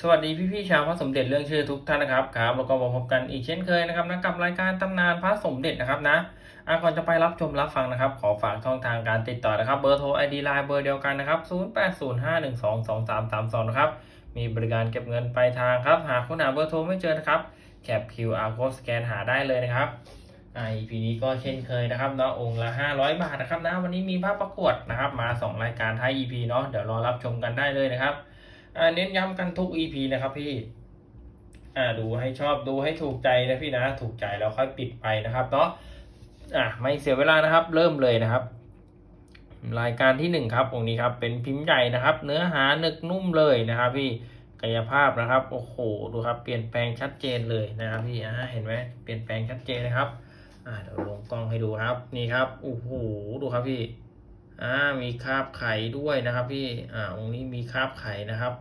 สวัสดีพี่ๆชาวพระสมเด็จเรื่องชื่อทุกท่านนะครับครับแล้วก็มาพบกันอีกเช่นเคยนะครับนะกับรายการตำนานพระสมเด็จนะครับนะอะก่อนจะไปรับชมรับฟังนะครับ ขอฝากช่องทางการติดต่อนะครับเบอร์โทร ID ไลน์เบอร์เดียวกันนะครับ 0805122332 นะครับ มีบริการเก็บเงินปลายทางครับ หากคุณหาเบอร์โทรไม่เจอนะครับแคป QR code สแกนหาได้เลยนะครับไอ่า EP นี้ก็เช่นเคยนะครับเนาะองค์ละ 500 บาทนะครับนะวันนี้มีภาพประกวดนะครับ มา 2 รายการท้าย EP เนาะเดี๋ยวรอรับชมกันได้เลยนะครับ เน้นย้ำกันทุก EP นะครับพี่อ่าดูให้ชอบดูให้ถูกใจนะพี่นะ ถูกใจแล้วค่อยปิดไปนะครับเนาะอะไม่เสียเวลานะครับ เริ่มเลยนะครับ รายการที่หนึ่งครับองนี้ครับ เป็นพิมพ์ใหญ่นะครับ เนื้อหาหนึกนุ่มเลยนะครับ พี่กายภาพนะครับโอ้โหดูครับ เปลี่ยนแปลงชัดเจนเลยนะครับ พี่อ่าเห็นไหมเปลี่ยนแปลงชัดเจนนะครับ อ่าเดี๋ยวลงกล้องให้ดูครับ นี่ครับโอ้โหดูครับพี่ อ่ามีคราบไข่ด้วยนะครับพี่อ่าองค์นี้มีคราบไข่นะครับ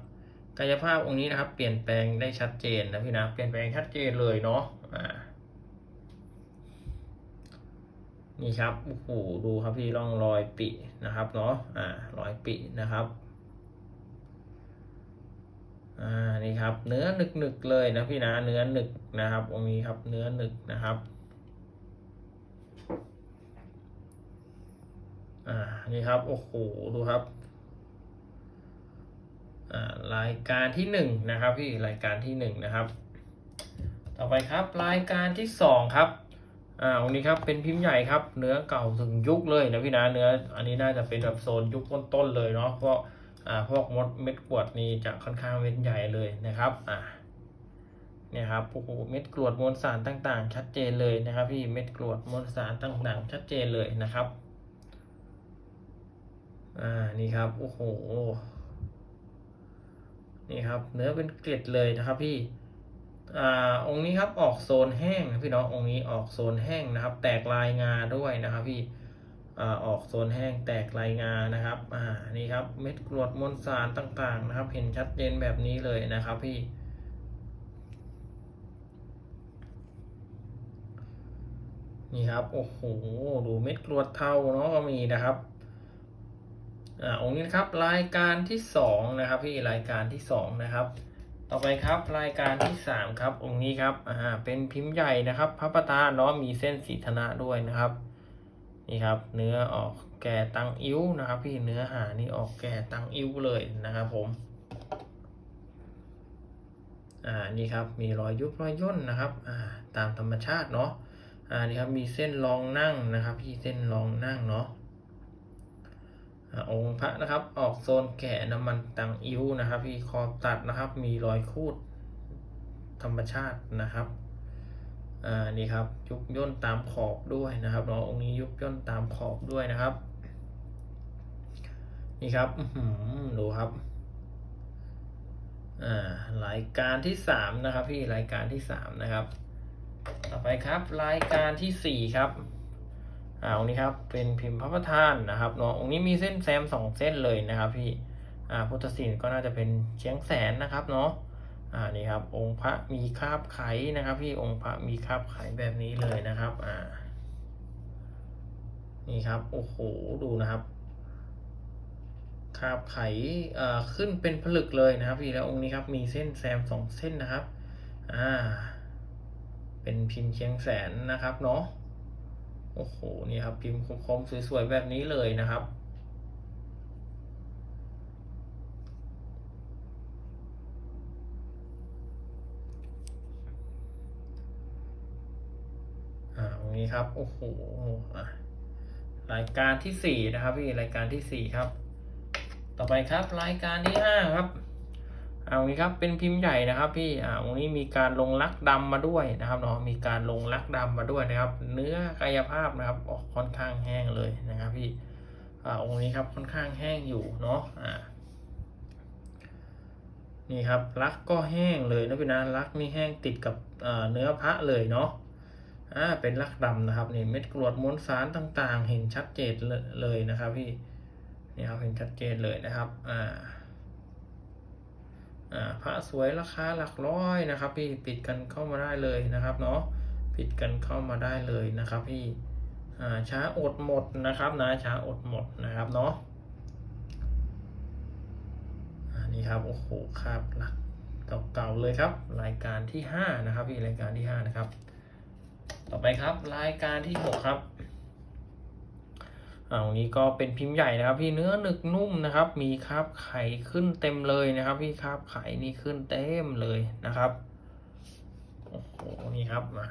กายภาพองค์นี้นะครับ เปลี่ยนแปลงได้ชัดเจนนะพี่นะเปลี่ยนแปลงชัดเจนเลยเนาะอ่านี่ครับโอ้โหดูครับพี่ร่องรอยปินะครับเนาะอ่ารอยปินะครับอ่านี่ครับ เนื้อหนึกหนึกๆเลยนะพี่นะเนื้อหนึกนะครับองค์นี้ครับเนื้อหนึกนะครับ อ่านี่ครับ โอ้โห ดูครับ อ่ารายการที่หนึ่งนะครับพี่รายการที่หนึ่งนะครับ ต่อไปครับรายการที่สองครับอ่าวันนี้ครับเป็นพิมพ์ใหญ่ครับ เนื้อเก่าถึงยุคเลยนะพี่นะเนื้อ อันนี้น่าจะเป็นแบบโซนยุคต้นๆเลยเนาะเพราะอ่าพวกมดเม็ดกรวดนี่จะค่อนข้างเม็ดใหญ่เลยนะครับอ่าเนี่ยครับโอ้โหเม็ดกรวดมวลสารต่างๆ ชัดเจนเลยนะครับ พี่เม็ดกรวดมวลสารต่างๆ ชัดเจนเลยนะครับ อ่านี่ครับโอ้โหนี่ครับ เนื้อเป็นเกล็ดเลยนะครับพี่อ่าองค์นี้ครับออกโซนแห้งนะพี่น้ององค์นี้ออกโซนแห้งนะครับ แตกลายงาด้วยนะครับพี่อ่าออกโซนแห้งแตกลายงานะครับอ่านี่ครับเม็ดกรวดมวลสารต่างๆนะครับ เห็นชัดเจนแบบนี้เลยนะครับพี่นี่ครับโอ้โหดูเม็ดกรวดเท่าเนาะก็มีนะครับ อ่าองค์นี้นะครับรายการที่สองนะครับพี่รายการที่สองนะครับ ต่อไปครับรายการที่สามครับ องค์นี้ครับอ่าเป็นพิมพ์ใหญ่นะครับ พระประธานเนาะมีเส้นสีธนะด้วยนะครับนี่ครับ เนื้อออกแก่ตังอิ้วนะครับ พี่เนื้อหานี่ออกแก่ตังอิ้วเลยนะครับผมอ่านี่ครับมีรอยยุบรอยย่นนะครับอ่าตามธรรมชาติเนาะอ่านี่ครับมีเส้นรองนั่งนะครับ พี่เส้นรองนั่งเนาะ องค์พระนะครับ ออกโซนแก่น้ำมันตังอิ้วนะครับพี่คอตัดนะครับ มีรอยคูดธรรมชาตินะครับอ่านี่ครับยุบย่นตามขอบด้วยนะครับเนาะองค์นี้ยุบย่นตามขอบด้วยนะครับ นี่ครับดูครับอ่ารายการที่สามนะครับ พี่รายการที่สามนะครับ ต่อไปครับ รายการที่สี่ครับ อ่าองค์นี้ครับเป็นพิมพ์พระประธานนะครับเนาะองค์นี้มีเส้นแซมสองเส้นเลยนะครับพี่อ่าพุทธศิลป์ก็น่าจะเป็นเชียงแสนนะครับเนาะอ่านี่ครับองค์พระมีคราบไขนะครับพี่องค์พระมีคราบไขแบบนี้เลยนะครับอ่านี่ครับโอ้โหดูนะครับคราบไขเอ่อขึ้นเป็นผลึกเลยนะครับพี่แล้วองค์นี้ครับมีเส้นแซมสองเส้นนะครับอ่าเป็นพิมพ์เชียงแสนนะครับเนาะ โอ้โห นี่ครับพิมพ์คมๆสวยๆแบบนี้เลยนะครับ อ่าตรงนี้ครับ โอ้โหอะรายการที่สี่นะครับพี่ รายการที่สี่ครับ ต่อไปครับ รายการที่ห้าครับ เอางี้ครับเป็นพิมพ์ใหญ่นะครับพี่อ่าตรงนี้มีการลงลักดำมาด้วยนะครับเนาะมีการลงลักดำมาด้วยนะครับ เนื้อกายภาพนะครับออกค่อนข้างแห้งเลยนะครับพี่อ่าองค์นี้ครับค่อนข้างแห้งอยู่เนาะอ่านี่ครับลักก็แห้งเลยนะพี่นะลักนี่แห้งติดกับเนื้อพระเลยเนาะอ่าเป็นลักดำนะครับนี่เม็ดกรวดม้วลสารต่างๆ เห็นชัดเจนเลยนะครับพี่นี่ครับเห็นชัดเจนเลยนะครับอ่า พระสวยราคาหลักร้อยนะครับ พี่ปิดกันเข้ามาได้เลยนะครับเนาะปิดกันเข้ามาได้เลยนะครับ พี่ช้าอดหมดนะครับนะช้าอดหมดนะครับเนาะอ่านี่ครับโอ้โหคราบหลักเก่าๆเลยครับ รายการที่ห้านะครับพี่รายการที่ห้านะครับ ต่อไปครับรายการที่หกครับ อันนี้ก็เป็นพิมพ์ใหญ่นะครับพี่เนื้อหนึกนุ่มนะครับ มีคราบไข่ขึ้นเต็มเลยนะครับ พี่คราบไข่นี่ขึ้นเต็มเลยนะครับโอ้โหนี่ครับมา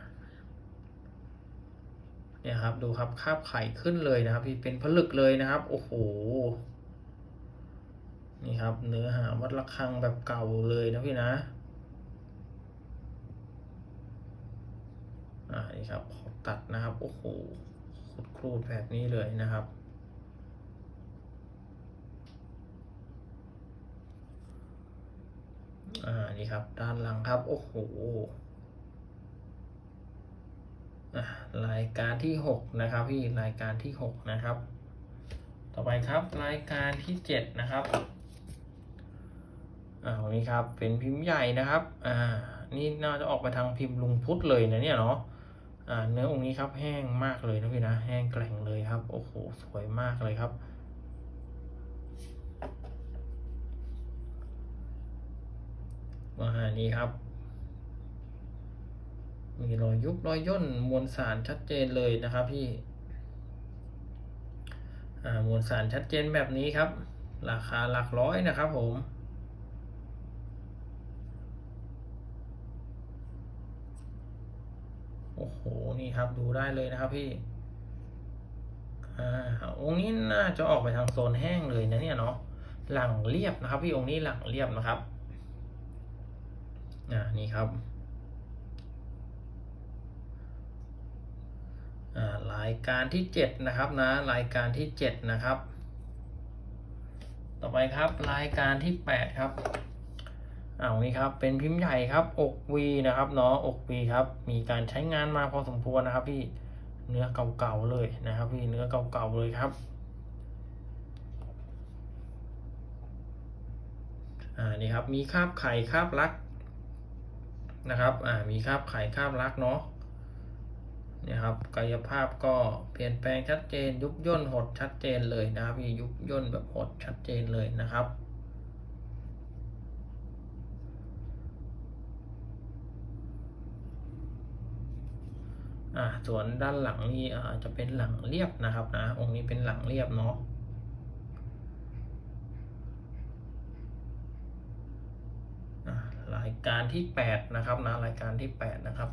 เนี่ยครับดูครับคราบไข่ขึ้นเลยนะครับ พี่เป็นผลึกเลยนะครับ โอ้โหนี่ครับ เนื้อหาวัดระฆังแบบเก่าเลยนะพี่นะอ่านี่ครับขอตัดนะครับโอ้โห รูดแบบนี้เลยนะครับ อ่า นี่ครับ ด้านหลังครับ โอ้โหอ่ารายการที่หกนะครับพี่รายการที่หกนะครับ ต่อไปครับรายการที่เจ็ดนะครับอ่าวันนี้ครับเป็นพิมพ์ใหญ่นะครับอ่านี่น่าจะออกไปทางพิมพ์ลุงพุทธเลยนะเนี่ยเนาะ เนื้อองค์นี้ครับแห้งมากเลยนะพี่นะ แห้งแกร่งเลยครับ โอ้โห สวยมากเลยครับมานี่ครับ มีรอยยุบรอยย่นมวลสารชัดเจนเลยนะครับพี่มวลสารชัดเจนแบบนี้ครับ ราคาหลักร้อยนะครับผม โอ้โห นี่ครับดูได้เลยนะครับพี่ อ่า องค์นี้น่าจะออกไปทางโซนแห้งเลยนะเนี่ยเนาะ หลังเรียบนะครับ พี่องค์นี้หลังเรียบนะครับ อ่า นี่ครับ อ่ารายการที่เจ็ดนะครับนะ รายการที่เจ็ดนะครับ ต่อไปครับรายการที่แปดครับ อ่าวนี่ครับ เป็นพิมพ์ใหญ่ครับ อกวีนะครับเนาะอกวีครับ มีการใช้งานมาพอสมควรนะครับพี่ เนื้อเก่าๆเลยนะครับ พี่ เนื้อเก่าๆเลยครับอ่านี่ครับ มีคราบไข่คราบลักนะครับอ่ามีคราบไข่คราบลักเนาะเนี่ยครับกายภาพก็เปลี่ยนแปลงชัดเจน ยุบย่นหดชัดเจนเลยนะครับพี่ยุบย่นแบบหดชัดเจนเลยนะครับ อ่าส่วนด้านหลังนี่อ่าจะเป็นหลังเรียบนะครับนะองค์นี้เป็นหลังเรียบเนาะอ่ารายการที่แปดนะครับนะรายการที่แปดนะครับ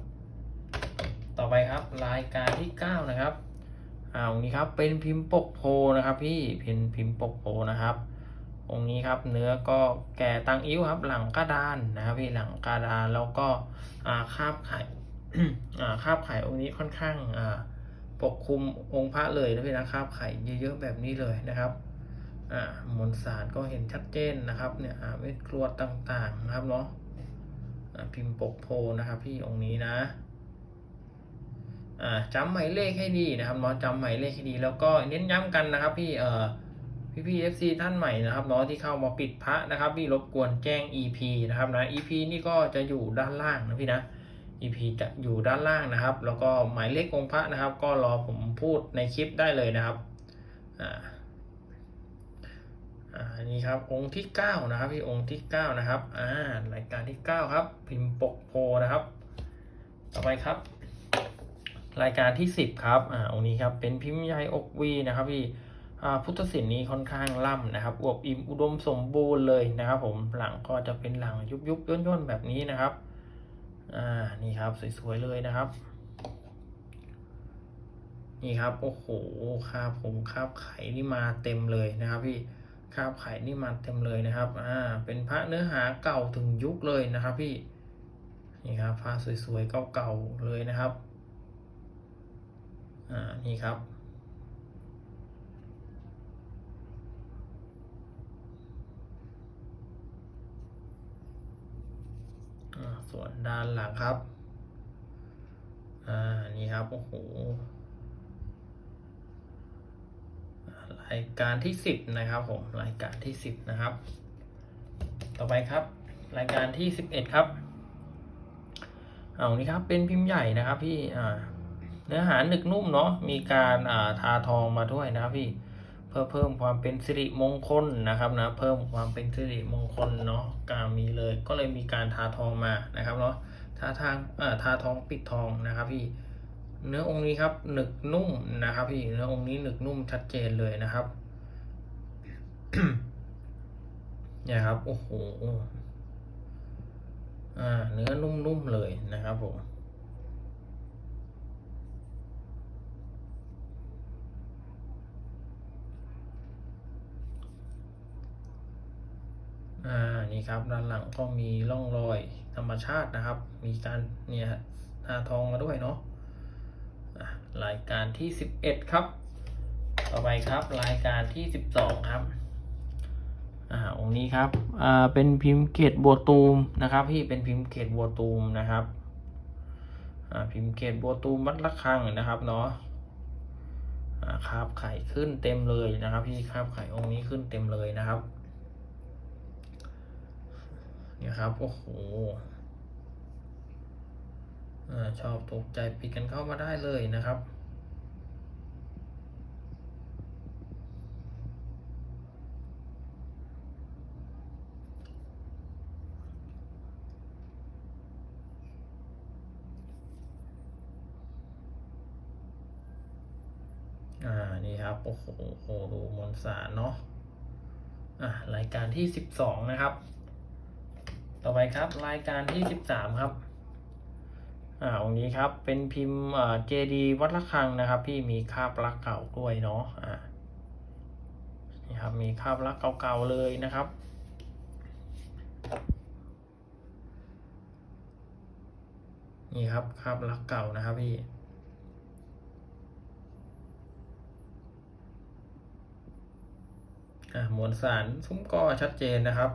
ต่อไปครับรายการที่เก้านะครับอ่าองค์นี้ครับเป็นพิมพ์ปกโพนะครับ พี่เป็นพิมพ์ปกโพนะครับองค์นี้ครับเนื้อก็แก่ตังอิ้วครับ หลังกระดานนะครับ พี่หลังกระดานแล้วก็อ่าคาบไข่ คาบไข่องค์นี้ค่อนข้างปกคลุมองค์พระเลยนะพี่นะคาบไข่เยอะๆแบบนี้เลยนะครับมวลสารก็เห็นชัดเจนนะครับเนี่ยเม็ดกรวดต่างๆนะครับเนาะพิมพ์ปกโพนะครับ พี่องค์นี้นะอ่าจำหมายเลขให้ดีนะครับเนาะจำหมายเลขให้ดี แล้วก็เน้นย้ำกันนะครับ พี่เอ่อพี่พี่เอฟซีท่านใหม่นะครับเนาะที่เข้ามาปิดพระนะครับ พี่รบกวนแจ้ง EP นะครับนะ EP นี่ก็จะอยู่ด้านล่างนะพี่นะ EP จะอยู่ด้านล่างนะครับ แล้วก็หมายเลของค์พระนะครับ ก็รอผมพูดในคลิปได้เลยนะครับอ่าอ่านี่ครับองค์ที่เก้านะครับพี่องค์ที่เก้านะครับอ่ารายการที่เก้าครับ พิมพ์ปกโพนะครับ ต่อไปครับ รายการที่สิบครับอ่าองค์นี้ครับเป็นพิมพ์ใหญ่อกวีนะครับพี่อ่าพุทธศิลป์นี้ค่อนข้างล่ำนะครับอวบอิ่มอุดมสมบูรณ์เลยนะครับ ผมหลังก็จะเป็นหลังยุบยุบย่นย่นแบบนี้นะครับ อ่านี่ครับสวยๆเลยนะครับ นี่ครับโอ้โหคาบผมคาบไข่นี่มาเต็มเลยนะครับพี่คาบไข่นี่มาเต็มเลยนะครับอ่าเป็นพระเนื้อหาเก่าถึงยุคเลยนะครับพี่นี่ครับพระสวยๆเก่าๆเลยนะครับอ่านี่ครับ อ่า ส่วนด้านหลังครับ อ่า นี่ครับ โอ้โห รายการที่สิบนะครับผม รายการที่สิบนะครับ ต่อไปครับ รายการที่สิบเอ็ดครับ เอานี่ครับ เป็นพิมพ์ใหญ่นะครับพี่ อ่า เนื้อหาหนึกนุ่มเนาะ มีการอ่าทาทองมาด้วยนะครับพี่ เพื่อเพิ่มความเป็นสิริมงคลนะครับนะเพิ่มความเป็นสิริมงคลเนาะกามีเลยก็เลยมีการทาทองมานะครับเนาะทาทางเอ่อทาทองปิดทองนะครับพี่เนื้อองค์นี้ครับหนึกนุ่มนะครับพี่เนื้อองค์นี้หนึกนุ่มชัดเจนเลยนะครับเนี่ยครับโอ้โหอ่าเนื้อนุ่มๆเลยนะครับผม อ่า นี่ครับด้านหลังก็มีร่องรอยธรรมชาตินะครับ มีการเนี่ยทาทองมาด้วยเนาะรายการที่สิบเอ็ดครับ ต่อไปครับรายการที่สิบสองครับอ่าองค์นี้ครับอ่าเป็นพิมพ์เกตบัวตูมนะครับพี่เป็นพิมพ์เกตบัวตูมนะครับอ่าพิมพ์เกตบัวตูมวัดระฆังนะครับเนาะอ่าคาบไข่ขึ้นเต็มเลยนะครับ พี่คาบไข่องค์นี้ขึ้นเต็มเลยนะครับ นี่ยครับ โอ้โหอชอบตกใจปิดกันเข้ามาได้เลยนะครับ อ่า นี่ครับ โอ้โหโอ้โหดูมวลสารเนาะ อ่ารายการที่สิบสองนะครับ ต่อไปครับรายการที่สิบสามครับอ่าองค์นี้ครับเป็นพิมพ์อ่าเจดีวัดระฆังนะครับ พี่มีคาบลักเก่าด้วยเนาะอ่านี่ครับมีคาบลักเก่าๆเลยนะครับนี่ครับคาบลักเก่านะครับพี่อ่ามวลสารซุ้มก็ชัดเจนนะครับ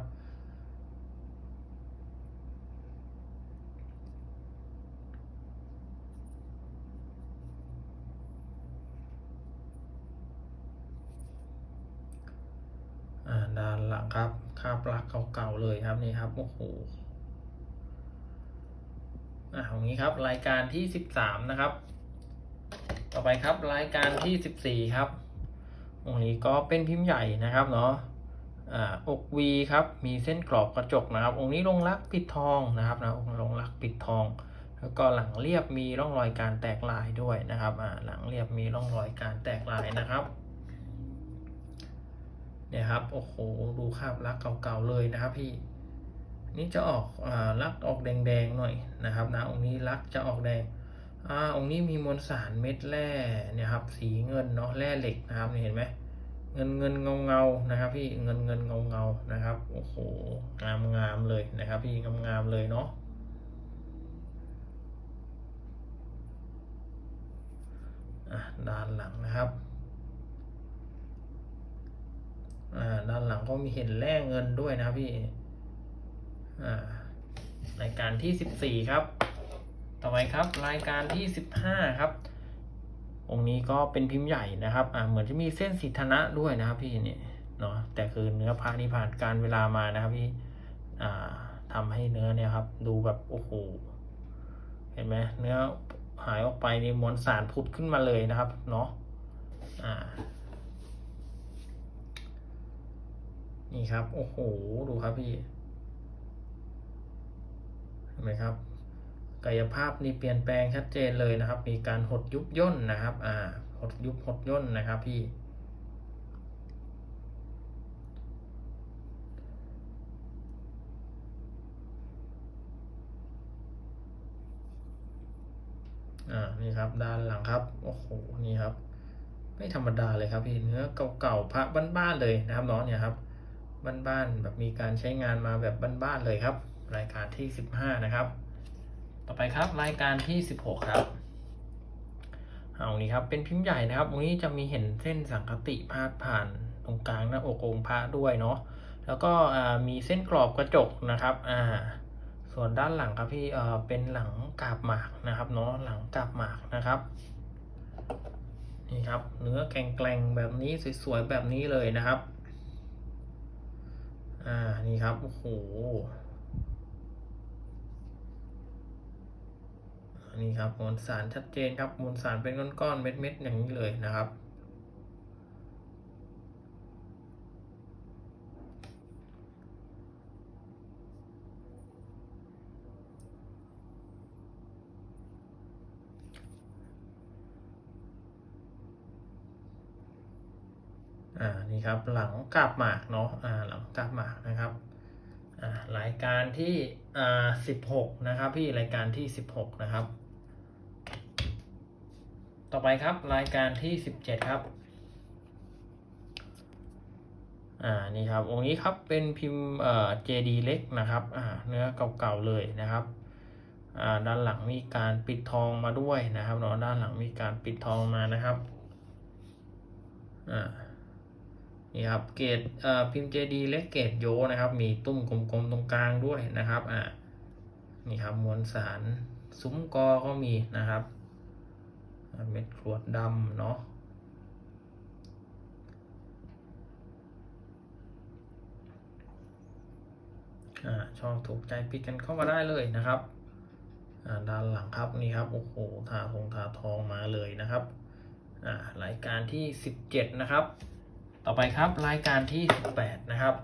อ่าด้านห ลังครับคาบลักเก่าๆเลยครับนี่ครับโอ้โหอ่าตรงนี้ครับรายการที่สิบสามนะครับ ต่อไปครับรายการที่สิบสี่ครับองนี้ก็เป็นพิมพ์ใหญ่นะครับเนาะอ่าอกวีครับมีเส้นกรอบกระจกนะครับ องค์นี้ลงรักปิดทองนะครับนะองค์ลงรักปิดทอง แล้วก็หลังเรียบมีร่องรอยการแตกลายด้วยนะครับอ่าหลังเรียบมีร่องรอยการแตกลายนะครับ เนี่ยครับ โอ้โห ดูคราบลักเก่าๆเลยนะครับพี่ นี่จะออกอลักออกแดงๆหน่อยนะครับนะองค์นี้ลักจะออกแดงอ่าองค์นี้มีมวลสารเม็ดแร่เนี่ยครับ สีเงินเนาะแร่เหล็กนะครับเห็นไหมเงินเงินเงาเงานะครับ พี่เงินเงินเงาเงานะครับ โอ้โหงามงามเลยนะครับ พี่งามงามเลยเนาะด้านหลังนะครับ อ่าด้านหลังก็มีเห็นแร่เงินด้วยนะครับพี่อ่ารายการที่สิบสี่ครับ ต่อไปครับรายการที่สิบห้าครับ องค์นี้ก็เป็นพิมพ์ใหญ่นะครับอ่าเหมือนจะมีเส้นสิทธนะด้วยนะครับพี่เนี่ยเนาะแต่คือเนื้อพระนี่ผ่านการเวลามานะครับพี่อ่าทำให้เนื้อเนี่ยครับ ดูแบบโอ้โหเห็นไหมเนื้อหายออกไปนี่มวลสารผุดขึ้นมาเลยนะครับ เนาะอ่า นี่ครับ โอ้โห ดูครับพี่ เห็นไหมครับ กายภาพนี่เปลี่ยนแปลงชัดเจนเลยนะครับ มีการหดยุบย่นนะครับ อ่า หดยุบหดย่นนะครับพี่ อ่า นี่ครับ ด้านหลังครับ โอ้โห นี่ครับไม่ธรรมดาเลยครับพี่เนื้อเก่าๆพระบ้านๆเลยนะครับเนาะเนี่ยครับ บ้านๆแบบมีการใช้งานมาแบบบ้านๆเลยครับ รายการที่สิบห้านะครับ ต่อไปครับรายการที่สิบหกครับเอานี้ครับเป็นพิมพ์ใหญ่นะครับตรงนี้จะมีเห็นเส้นสังคติพาดผ่านตรงกลางหน้าอกองค์พระด้วยเนาะแล้วก็มีเส้นกรอบกระจกนะครับอ่าส่วนด้านหลังครับพี่เป็นหลังกาบหมากนะครับเนาะหลังกาบหมากนะครับนี่ครับเนื้อแกลงแบบนี้สวยๆแบบนี้เลยนะครับ อ่า นี่ครับ โอ้โห นี่ครับมวลสารชัดเจนครับมวลสารเป็นก้อนๆเม็ดๆอย่างนี้เลยนะครับ อ่านี่ครับหลังกลับหมากเนาะอ่าหลังกลับหมากนะครับอ่ารายการที่อ่าสิบหกนะครับพี่รายการที่สิบหกนะครับ ต่อไปครับรายการที่สิบเจ็ดครับอ่านี่ครับองค์นี้ครับเป็นพิมพ์เอ่อ JD เล็กนะครับอ่าเนื้อเก่าๆเลยนะครับอ่าด้านหลังมีการปิดทองมาด้วยนะครับเนาะด้านหลังมีการปิดทองมานะครับอ่า นี่ครับเกรดพิมพ์ JD เล็กเกรดโยนะครับ มีตุ้มกลมๆตรงกลางด้วยนะครับอ่านี่ครับมวลสารซุ้มกอก็มีนะครับเม็ดกรวดดำเนาะอ่าชอบถูกใจปิดกันเข้ามาได้เลยนะครับอ่าด้านหลังครับนี่ครับโอ้โหทาทองทาทองมาเลยนะครับอ่ารายการที่ 17 นะครับ ต่อไปครับรายการที่ 18 นะครับ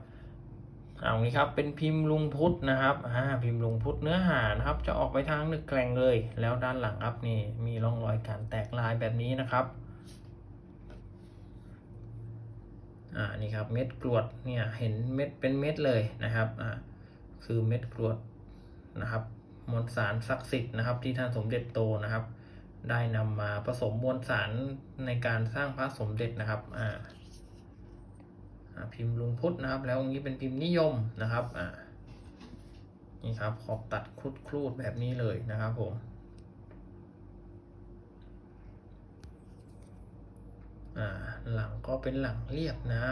เอางี้ครับเป็นพิมพ์ลุงพุทธนะครับอ่าพิมพ์ลุงพุทธเนื้อหานะครับ จะออกไปทางนึกแกล่งเลย แล้วด้านหลังครับนี่มีร่องรอยการแตกลายแบบนี้นะครับอ่านี่ครับเม็ดกรวดเนี่ยเห็นเม็ดเป็นเม็ดเลยนะครับอ่าคือเม็ดกรวดนะครับมวลสารศักดิ์สิทธิ์นะครับ ที่ท่านสมเด็จโตนะครับ ได้นำมาผสมมวลสารในการสร้างพระสมเด็จนะครับอ่า พิมพ์ลุงพุทธนะครับ แล้วองค์นี้เป็นพิมพ์นิยมนะครับนี่ครับขอบตัดครุดครูดแบบนี้เลยนะครับผมหลังก็เป็นหลังเรียบนะ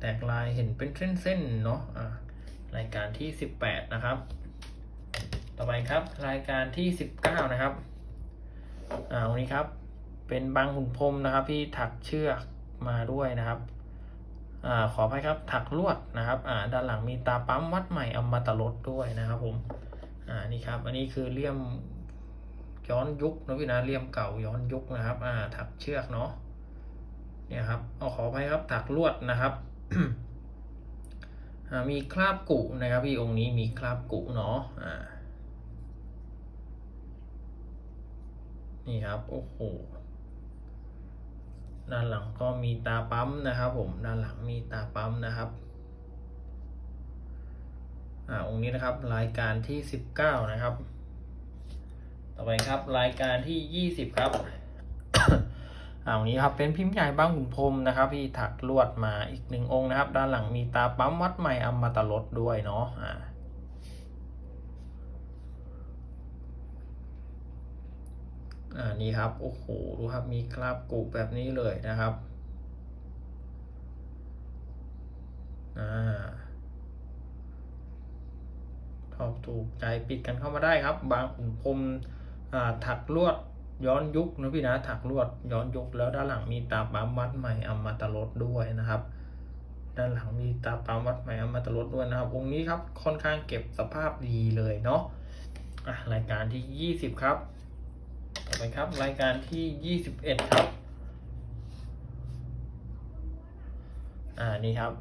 แตกลายเห็นเป็นเส้นๆเนาะรายการที่ 18 นะครับ ต่อไปครับรายการที่ 19 นะครับอ่าวันนี้ครับ เป็นบางหุ่นพรมนะครับที่ถักเชือก มาด้วยนะครับอขออภัยครับถักลวดนะครับด้านหลังมีตาปั๊มวัดใหม่อมตะลดด้วยนะครับผมอ่านี่ครับ อันนี้คือเลี่ยมย้อนยุคนะพี่นะเลี่ยมเก่าย้อนยุคนะครับถักเชือกเนาะเนี่ยครับเอาขออภัยครับถักลวดนะครับมีคราบกุนะครับพี่องค์นี้มีคราบกุเนาะนี่ครับโอ้โห ด้านหลังก็มีตาปั๊มนะครับผมด้านหลังมีตาปั๊มนะครับอ่าองค์นี้นะครับรายการที่สิบเก้านะครับ ต่อไปครับรายการที่ยี่สิบครับอ่าวันนี้ครับเป็นพิมพ์ใหญ่บางขุนพรมนะครับที่ถักลวดมาอีกหนึ่งองค์นะครับ ด้านหลังมีตาปั๊มวัดใหม่อมตะลดด้วยเนาะอ่า อ่านี่ครับ โอ้โห ดูครับ มีคราบกุแบบนี้เลยนะครับ อ่าชอบถูกใจปิดกันเข้ามาได้ครับ บางขุนพรมอ่าถักลวดย้อนยุคนะพี่นะถักลวดย้อนยุคแล้วด้านหลังมีตาปั๊มวัดใหม่อมตะลดด้วยนะครับ ด้านหลังมีตาปั๊มวัดใหม่อมตะลดด้วยนะครับองค์นี้ครับค่อนข้างเก็บสภาพดีเลยเนาะอะรายการที่ยี่สิบครับ ต่อไปครับ รายการที่ยี่สิบเอ็ดครับ อ่า นี่ครับ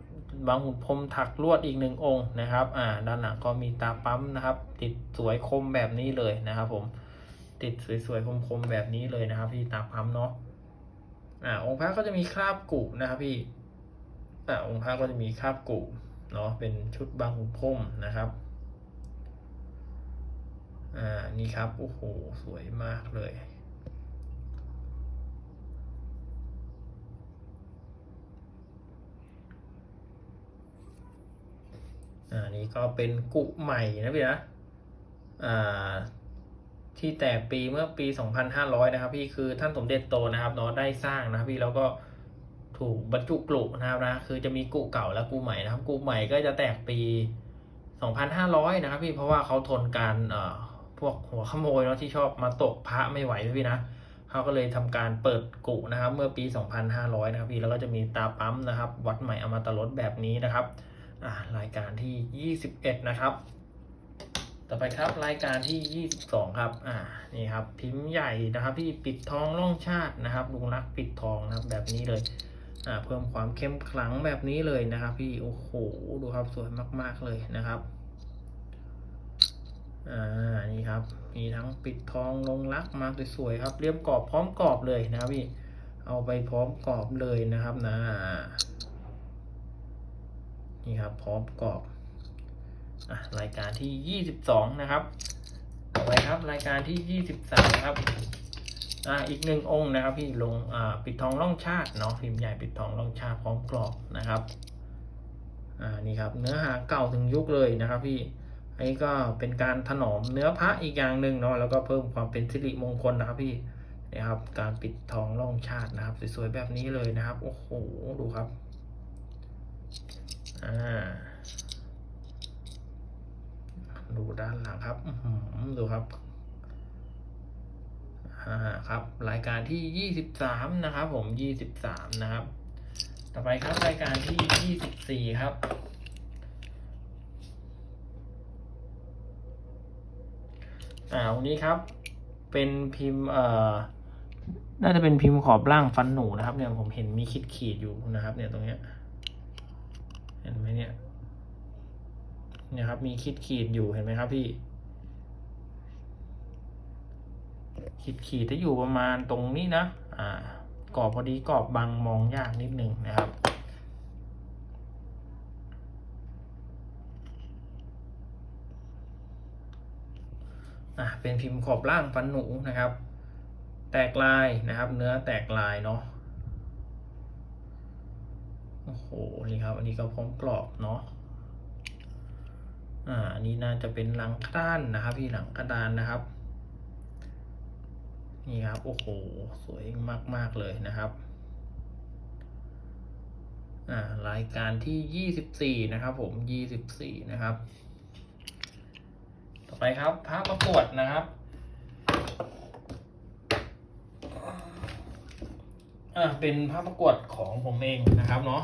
บางหุ่นพรมถักลวดอีกหนึ่งองค์นะครับ อ่า ด้านหลังก็มีตาปั๊มนะครับ ติดสวยคมแบบนี้เลยนะครับ ผม ติดสวยๆคมๆแบบนี้เลยนะครับ พี่ตาพัมเนาะ อ่า องค์พระก็จะมีคราบกุนะครับพี่ อ่า องค์พระก็จะมีคราบกุเนาะ เป็นชุดบางหุ่นพรมนะครับ อ่า นี่ครับ โอ้โห สวยมากเลย อ่า นี่ก็เป็นกุใหม่นะพี่นะ อ่า ที่แตกปีเมื่อปี 2500 นะครับ พี่ คือท่านสมเด็จโตนะครับเนาะได้สร้างนะครับพี่แล้วก็ถูกบรรจุกลุนะครับนะคือจะมีกุเก่าและกุใหม่นะครับกุใหม่ก็จะแตกปี 2500 นะครับพี่เพราะว่าเขาทนการอ่อ พวกหัวขโมยเนาะที่ชอบมาตกพระไม่ไหวพี่นะเขาก็เลยทำการเปิดกุนะครับเมื่อปี 2500 นะครับพี่แล้วก็จะมีตาปั๊มนะครับ วัดใหม่อมตะลดแบบนี้นะครับอ่ารายการที่ 21 นะครับ ต่อไปครับรายการที่ 22 ครับอ่านี่ครับพิมพ์ใหญ่นะครับที่ปิดทองล่องชาตินะครับลุงรักปิดทองนะครับแบบนี้เลยอ่าเพิ่มความเข้มขลังแบบนี้เลยนะครับ พี่โอ้โหดูครับสวยมากๆเลยนะครับ อ่านี่ครับมีทั้งปิดทองลงรักมาสวยๆครับเรียบกรอบพร้อมกรอบเลยนะครับพี่เอาไปพร้อมกรอบเลยนะครับนะนี่ครับพร้อมกรอบอะรายการที่ยี่สิบสองนะครับต่อไปครับรายการที่ยี่สิบสามครับอ่าอีกหนึ่งองค์นะครับ พี่ลงอ่าปิดทองล่องชาติเนาะพิมพ์ใหญ่ปิดทองล่องชาติพร้อมกรอบนะครับอ่านี่ครับ เนื้อหาเก่าถึงยุคเลยนะครับ พี่ อันนี้ก็เป็นการถนอมเนื้อพระอีกอย่างหนึ่งเนาะแล้วก็เพิ่มความเป็นสิริมงคลนะครับพี่นะครับการปิดทองล่องชาตินะครับ สวยๆแบบนี้เลยนะครับโอ้โหดูครับอ่าดูด้านหลังครับดูครับอ่าครับ รายการที่ยี่สิบสามนะครับ ผมยี่สิบสามนะครับ ต่อไปครับรายการที่ยี่สิบสี่ครับ อ่าวันนี้ครับ เป็นพิมพ์เอ่อน่าจะเป็นพิมพ์ขอบล่างฟันหนูนะครับ เนี่ยผมเห็นมีขีดขีดอยู่นะครับ เนี่ยตรงเนี้ยเห็นไหมเนี่ยเนี่ยครับ มีขีดขีดอยู่เห็นไหมครับพี่ ขีดขีดจะอยู่ประมาณตรงนี้นะ อ่ากรอบพอดีกรอบบังมองยากนิดนึงนะครับ อะเป็นพิมพ์ขอบล่างฟันหนูนะครับ แตกลายนะครับ เนื้อแตกลายเนาะโอ้โหนี่ครับ อันนี้ก็พร้อมกรอบเนาะอ่าอันนี้น่าจะเป็นหลังกระดานนะครับ พี่หลังกระดานนะครับนี่ครับ โอ้โห สวยมาก ๆ เลยนะครับอ่ารายการที่ยี่สิบสี่นะครับผมยี่สิบสี่นะครับ ไปครับพระประกวดนะครับอ่าเป็นพระประกวดของผมเองนะครับเนาะ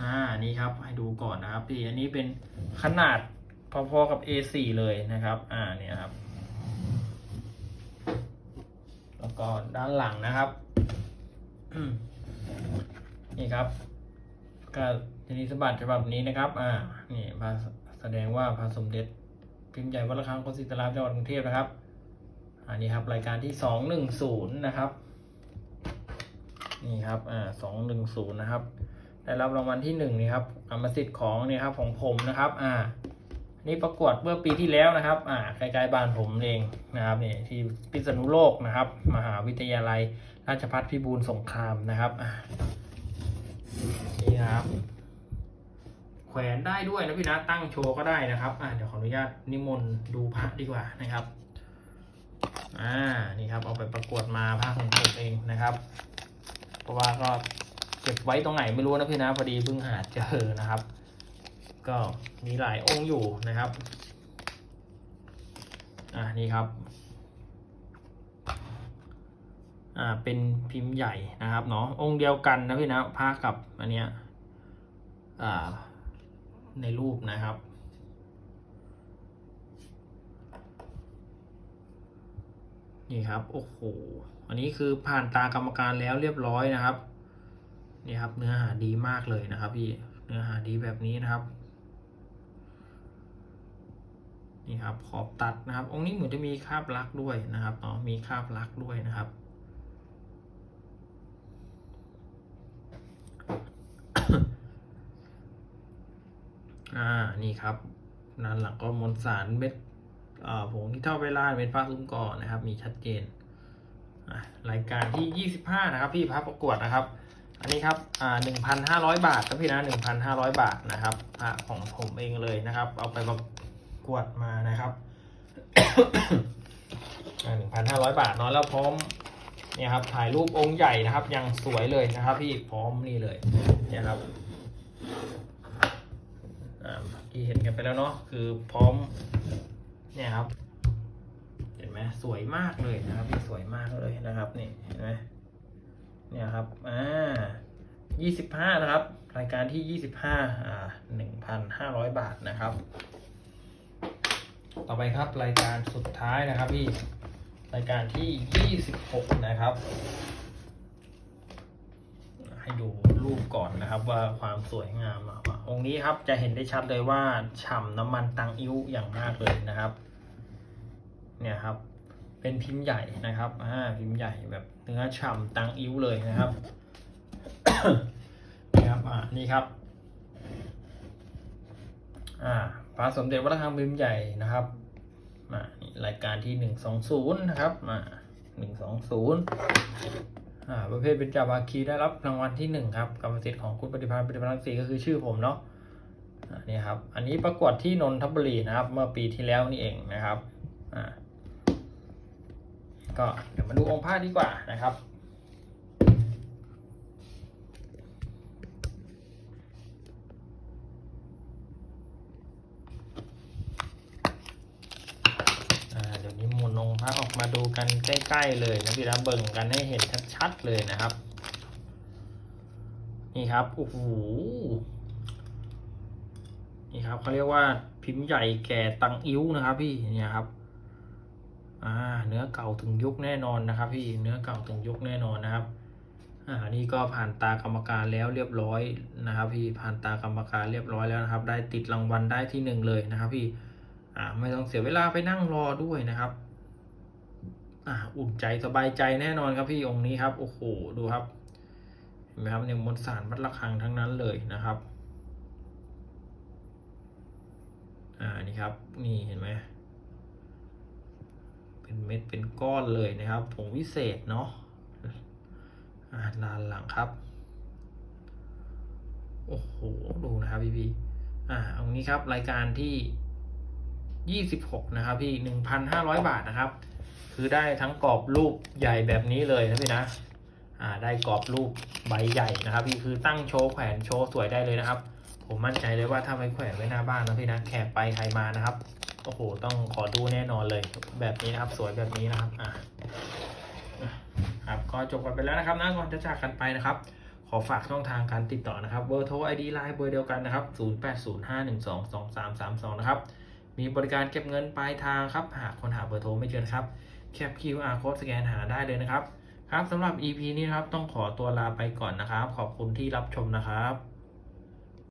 อ่านี่ครับให้ดูก่อนนะครับพี่อันนี้เป็นขนาดพอๆกับ A4 เลยนะครับ อ่าเนี่ยครับ แล้วก็ด้านหลังนะครับนี่ครับ ก็ จะมีสบัติฉบับนี้นะครับ อ่า นี่พระแสดงว่าพระสมเด็จ พิมพ์ใหญ่วัดระฆังโคสิตรามจังหวัดกรุงเทพนะครับ อันนี้ครับ รายการที่สองหนึ่งศูนย์นะครับ นี่ครับ อ่าสองหนึ่งศูนย์นะครับ ได้รับรางวัลที่หนึ่งนี่ครับกรรมสิทธิ์ของนี่ครับของผมนะครับ อ่า นี่ประกวดเมื่อปีที่แล้วนะครับ อ่าใกล้ๆบ้านผมเองนะครับนี่ที่พิษณุโลกนะครับ มหาวิทยาลัยราชภัฏพิบูลสงครามนะครับอ่านี่ครับ แขวนได้ด้วยนะพี่นะตั้งโชว์ก็ได้นะครับอ่าเดี๋ยวขออนุญาตนิมนต์ดูพระดีกว่านะครับอ่านี่ครับเอาไปประกวดมาพระของผมเองนะครับ เพราะว่าก็เก็บไว้ตรงไหนไม่รู้นะพี่นะพอดีเพิ่งหาเจอนะครับ ก็มีหลายองค์อยู่นะครับอ่านี่ครับอ่าเป็นพิมพ์ใหญ่นะครับเนาะองค์เดียวกันนะพี่นะพากับอันเนี้ยอ่า ในรูปนะครับ นี่ครับโอ้โหอันนี้คือผ่านตากรรมการแล้วเรียบร้อยนะครับนี่ครับเนื้อหาดีมากเลยนะครับพี่เนื้อหาดีแบบนี้นะครับนี่ครับขอบตัดนะครับ องค์นี้เหมือนจะมีคราบลักด้วยนะครับเนาะมีคราบลักด้วยนะครับ อ่านี่ครับด้านหลังก็มวลสารเม็ดอ่าผงที่เท่าเวลาเป็นฟ้าซุ้มก่อนนะครับ มีชัดเจนรายการที่ 25 นะครับ พี่พับประกวดนะครับ อันนี้ครับอ่า1,500 บาทครับพี่นะ1,500 บาทนะครับพระของผมเองเลยนะครับ เอาไปประกวดมานะครับอ่า1,500บาทเนาะแล้วพร้อมเนี่ยครับถ่ายรูปองค์ใหญ่นะครับยังสวยเลยนะครับ พี่พร้อมนี่เลยเนี่ยครับ อ่าที่เห็นกันไปแล้วเนาะคือพร้อมเนี่ยครับ เห็นไหมสวยมากเลยนะครับพี่สวยมากเลยนะครับนี่เห็นไหมเนี่ยครับอ่ายี่สิบห้านะครับ รายการที่ยี่สิบห้าอ่าหนึ่งพันห้าร้อยบาทนะครับ ต่อไปครับรายการสุดท้ายนะครับพี่รายการที่ยี่สิบหกนะครับ ให้ดูรูปก่อนนะครับ ว่าความสวยงามอะว่าองค์นี้ครับจะเห็นได้ชัดเลยว่าฉ่ำน้ำมันตังอิ้วอย่างมากเลยนะครับ เนี่ยครับ เป็นพิมพ์ใหญ่นะครับอ่าพิมพ์ใหญ่แบบเนื้อฉ่ำตังอิ้วเลยนะครับนี่ครับอ่านี่ครับ อ่าพระสมเด็จวัดระฆังพิมพ์ใหญ่นะครับมานี่รายการที่หนึ่งสองศูนย์นะครับมาหนึ่งสองศูนย์ ประเภทเป็นจาวาคีได้รับรางวัลที่หนึ่งครับกรรมสิทธิ์ของคุณปฏิภาณปฏิภาณรังสีก็คือชื่อผมเนาะนี่ครับ อันนี้ประกวดที่นนทบุรีนะครับ เมื่อปีที่แล้วนี่เองนะครับก็เดี๋ยวมาดูองค์พระดีกว่านะครับ อ่าเดี๋ยวนี้หมุนองค์พระออก มาดูกันใกล้ ๆ เลยนะพี่นะเบิ่งกันให้เห็นชัดๆเลยนะครับ นี่ครับโอ้โหนี่ครับเขาเรียกว่าพิมพ์ใหญ่แก่ตังอิ้วนะครับพี่เนี่ยครับอ่าเนื้อเก่าถึงยุคแน่นอนนะครับ พี่เนื้อเก่าถึงยุคแน่นอนนะครับอ่านี่ก็ผ่านตากรรมการแล้วเรียบร้อยนะครับ พี่ผ่านตากรรมการเรียบร้อยแล้วนะครับ ได้ติดรางวัลได้ที่หนึ่งเลยนะครับ พี่อ่าไม่ต้องเสียเวลาไปนั่งรอด้วยนะครับ อ่าอุ่นใจสบายใจแน่นอนครับพี่องค์นี้ครับโอ้โหดูครับเห็นไหมครับเนี่ยมวลสารวัดระฆังทั้งนั้นเลยนะครับอ่านี่ครับนี่เห็นไหมเป็นเม็ดเป็นก้อนเลยนะครับผงวิเศษเนาะอ่าลานหลังครับโอ้โหดูนะครับพี่พี่อ่าองนี้ครับรายการที่ยี่สิบหกนะครับพี่หนึ่งพันห้าร้อยบาทนะครับ คือได้ทั้งกรอบรูปใหญ่แบบนี้เลยนะพี่นะอ่าได้กรอบรูปใบใหญ่นะครับ พี่คือตั้งโชว์แขวนโชว์สวยได้เลยนะครับ ผมมั่นใจเลยว่าถ้าไปแขวนไว้หน้าบ้านนะพี่นะแขกไปใครมานะครับโอ้โหต้องขอดูแน่นอนเลยแบบนี้นะครับ สวยแบบนี้นะครับอ่าครับก็จบกันไปแล้วนะครับนะก่อนจะจากกันไปนะครับขอฝากช่องทางการติดต่อนะครับเบอร์โทร ID ไลน์เบอร์เดียวกันนะครับ 0805122332 นะครับ มีบริการเก็บเงินปลายทางครับ หากคนหาเบอร์โทรไม่เจอครับ แคป QR code สแกนหาได้เลยนะครับ ครับสำหรับ EP นี้ครับต้องขอตัวลาไปก่อนนะครับ ขอบคุณที่รับชมนะครับ